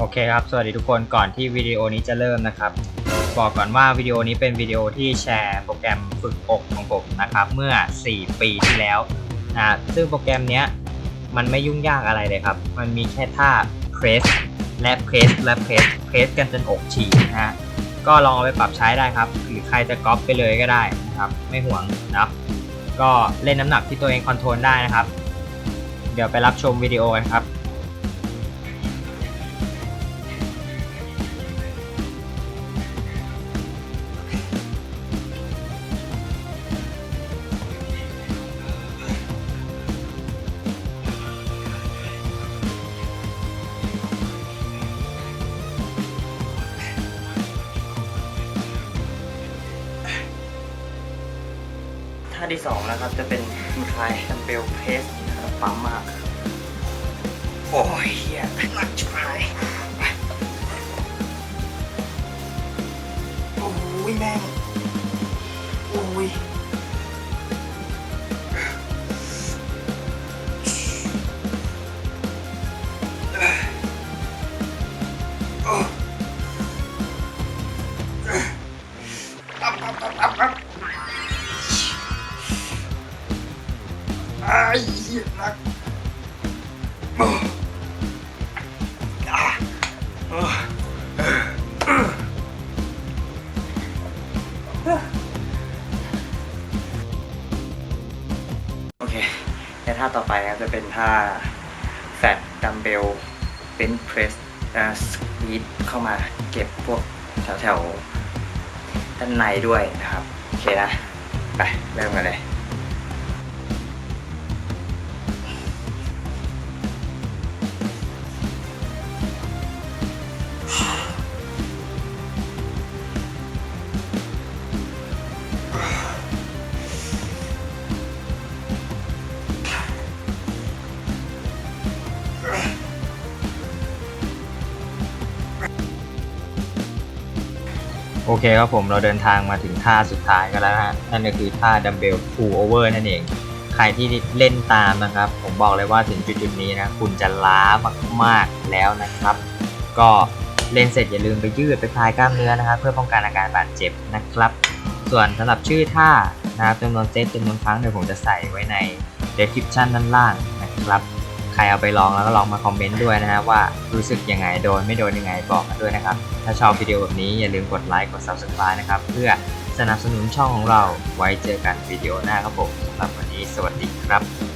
โอเคครับ สวัสดีทุกคนก่อนที่วิดีโอนี้จะเริ่มนะครับ บอกก่อนว่าวิดีโอนี้เป็นวิดีโอที่แชร์โปรแกรมฝึกอกของผมนะครับ เมื่อ 4 ปีที่แล้วนะซึ่งโปรแกรมเนี้ยมันไม่ยุ่งยากอะไรเลยครับ มันมีแค่ท่า press และ press และ press press กันจนอกฉีกนะฮะก็ลองเอาไปปรับใช้ได้ครับหรือใครจะก๊อปไปเลยก็ได้นะครับ ไม่ห่วงนะก็เล่นน้ำหนักที่ตัวเองคอนโทรลได้นะครับ เดี๋ยวไปรับชมวิดีโอกันครับ ท่าที่สองนะครับ จะเป็นมือคลายดัมเบลเพสนะปั๊มมาก โอ้ยเฮียหนักชิบหาย ไอ้เหี้ยหนักโอ้อะโอ้โอเคในท่าต่อไปนะครับจะเป็นท่าแฟตดัมเบลเบนเพรสสวีดเข้ามาเก็บพวกแถวๆด้านในด้วยนะครับ โอเคนะ ไป เริ่มกันเลย โอเคครับผมเราเดินทางมาถึงท่าสุดท้ายกันแล้วนะฮะนั่นก็คือท่าดัมเบล full over นั่นเอง ใครที่เล่นตามนะครับ ผมบอกเลยว่าถึงจุดๆนี้นะ คุณจะล้ามากๆแล้วนะครับ ก็เล่นเสร็จอย่าลืมไปยืดไปคลายกล้ามเนื้อนะครับ เพื่อป้องกันอาการบาดเจ็บนะครับ ส่วนสำหรับชื่อท่านะครับจำนวนเซตจำนวนครั้งเดี๋ยวผมจะใส่ไว้ใน description ด้านล่างนะครับ ใครเอาไปลองแล้วก็ลองมาคอมเมนต์ด้วยนะฮะว่ารู้สึกยังไงโดนไม่โดนยังไงบอกกันด้วยนะครับ ถ้าชอบวิดีโอแบบนี้อย่าลืมกดไลค์กด subscribe นะครับ เพื่อสนับสนุนช่องของเราไว้เจอกันวิดีโอหน้าครับผมสำหรับวันนี้สวัสดีครับ